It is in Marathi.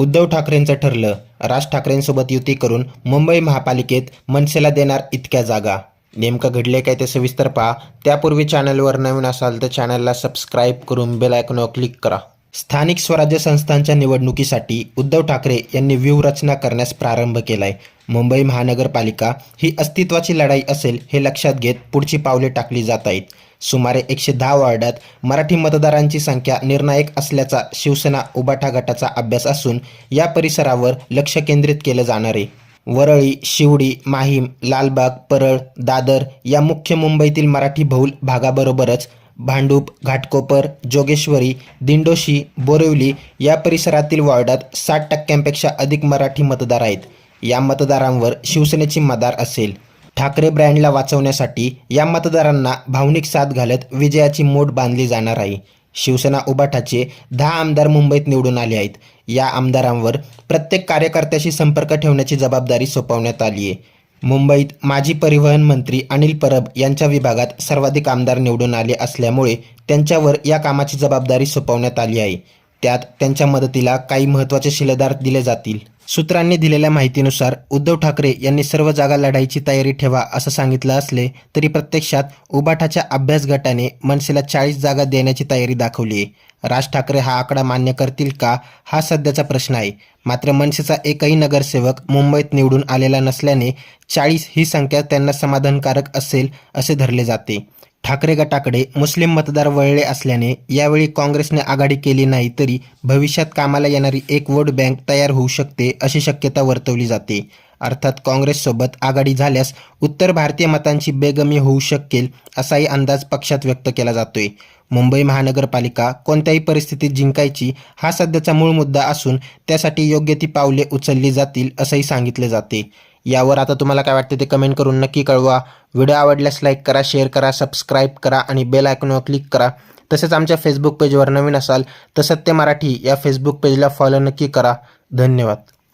उद्धव ठाकरेंचं ठरलं. राज ठाकरेंसोबत युती करून मुंबई महापालिकेत मनसेला देणार इतक्या जागा. नेमकं घडले काय ते सविस्तर पहा. त्यापूर्वी चॅनलवर नवीन असाल तर चॅनलला सबस्क्राईब करून बेल आयकॉनवर क्लिक करा. स्थानिक स्वराज्य संस्थांच्या निवडणुकीसाठी उद्धव ठाकरे यांनी व्यूहरचना करण्यास प्रारंभ केलाय. मुंबई महानगरपालिका ही अस्तित्वाची लढाई असेल हे लक्षात घेत पुढची पावले टाकली जात आहेत. सुमारे एकशे दहा वॉर्डात मराठी मतदारांची संख्या निर्णायक असल्याचा शिवसेना उबाठा गटाचा अभ्यास असून या परिसरावर लक्ष केंद्रित केलं जाणार आहे. वरळी शिवडी माहीम लालबाग परळ दादर या मुख्य मुंबईतील मराठी बहुल भागाबरोबरच भांडूप घाटकोपर जोगेश्वरी दिंडोशी बोरिवली या परिसरातील वॉर्डात साठ टक्क्यांपेक्षा अधिक मराठी मतदार आहेत. या मतदारांवर शिवसेनेची मदार असेल. ठाकरे ब्रँडला वाचवण्यासाठी या मतदारांना भावनिक साथ घालत विजयाची मोठ बांधली जाणार आहे. शिवसेना उबाठाचे दहा आमदार मुंबईत निवडून आले आहेत. या आमदारांवर प्रत्येक कार्यकर्त्याशी संपर्क ठेवण्याची जबाबदारी सोपवण्यात आली आहे. मुंबईत माजी परिवहन मंत्री अनिल परब यांच्या विभागात सर्वाधिक आमदार निवडून आले असल्यामुळे त्यांच्यावर या कामाची जबाबदारी सोपवण्यात आली आहे. त्यात त्यांच्या मदतीला काही महत्त्वाचे शिलेदार दिले जातील. सूत्रांनी दिलेल्या माहितीनुसार उद्धव ठाकरे यांनी सर्व जागा लढाईची तयारी ठेवा असं सांगितलं असले तरी प्रत्यक्षात उबाठाच्या अभ्यास गटाने मनसेला चाळीस जागा देण्याची तयारी दाखवली आहे राज ठाकरे हा आकडा मान्य करतील का हा सध्याचा प्रश्न आहे. मात्र मनसेचा एकही नगरसेवक मुंबईत निवडून आलेला नसल्याने चाळीस ही संख्या त्यांना समाधानकारक असेल असे धरले जाते. ठाकरे गटाकडे मुस्लिम मतदार वळले असल्याने यावेळी काँग्रेसने आघाडी केली नाही तरी भविष्यात कामाला येणारी एक वोट बँक तयार होऊ शकते अशी शक्यता वर्तवली जाते. अर्थात काँग्रेससोबत आघाडी झाल्यास उत्तर भारतीय मतांची बेगमी होऊ शकेल असाही अंदाज पक्षात व्यक्त केला जातोय. मुंबई महानगरपालिका कोणत्याही परिस्थितीत जिंकायची हा सध्याचा मूळ मुद्दा असून त्यासाठी योग्य ती पावले उचलली जातील असंही सांगितले जाते. यावर आता तुम्हाला काय वाटते ते कमेंट करून नक्की कळवा. व्हिडिओ आवडल्यास लाईक करा शेअर करा सबस्क्राईब करा आणि बेल आयकॉनवर क्लिक करा. तसेच आमच्या फेसबुक पेजवर नवीन असाल तर सत्य मराठी या फेसबुक पेजला फॉलो नक्की करा. धन्यवाद.